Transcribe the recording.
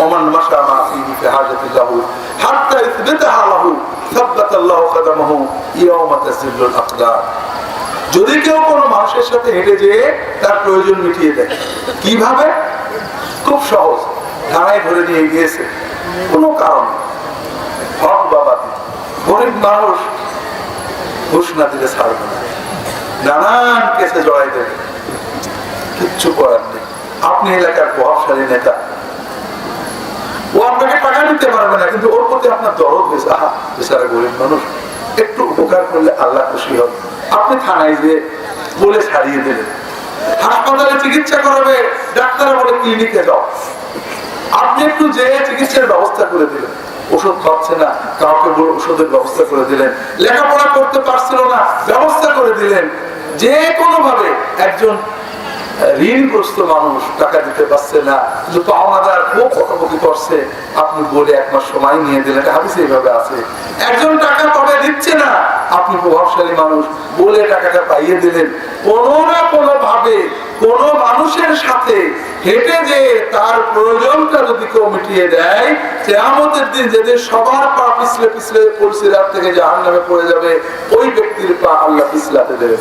ومن مشى ما فيه في حاجة له حتى يثبتها له ثبت الله قدمه يوم تزل الأقدام যদি কেউ কোনো মানুষের সাথে হেঁটে যেয়ে তার প্রয়োজন মিটিয়ে দেয় কিভাবে খুব সহজ থানায় ধরে নিয়ে গিয়েছে কোনো কারণ নেই। হক বাবা গরিব মানুষ ঘুষ না দিলে ছাড়বে না নানান কেসে জড়াই দেবে কিচ্ছু করার নেই আপনি এলাকার প্রভাবশালী নেতা ও আপনাকে টাকা দিতে পারবে না, কিন্তু ওর প্রতি আপনার দরদ হয়েছে আহা, বেচারা গরিব মানুষ। একটু উপকার করলে আল্লাহ খুশি হবে আপনি থানায় যে বলে ছাড়িয়ে দিলেন। হাসপাতালে চিকিৎসা করাবে ডাক্তার বলে ক্লিনিকে যাও। আপনি একটু যে চিকিৎসার ব্যবস্থা করে দিলেন, ওষুধ খাচ্ছে না, কাউকে বলে, ওষুধের ব্যবস্থা করে দিলেন। লেখাপড়া করতে পারছিল না, ব্যবস্থা করে দিলেন। যে কোনো ভাবে একজন ঋণগ্রস্ত মানুষ টাকা দিতে পারছে না। কিন্তু পাওনাদার খুব কটাকটি করছে। আপনি বলে এক মাস সময় নিয়ে দিলেন। হাদিসে এইভাবে আছে। একজন টাকা পাবে দিচ্ছে না। আপনি প্রভাবশালী মানুষ। বলে টাকাটা পাইয়ে দিলেন। কোনো না কোনো ভাবে কোন মানুষের সাথে হেঁটে যে তার প্রয়োজনটা যদি কেউ মিটিয়ে দেয়, কেয়ামতের দিন যেদিন সবার পা পিছলে পিছলে পরিচিরাত থেকে জাহান নামে পড়ে যাবে, ওই ব্যক্তির পা আল্লাহ পিছলাতে দেবে।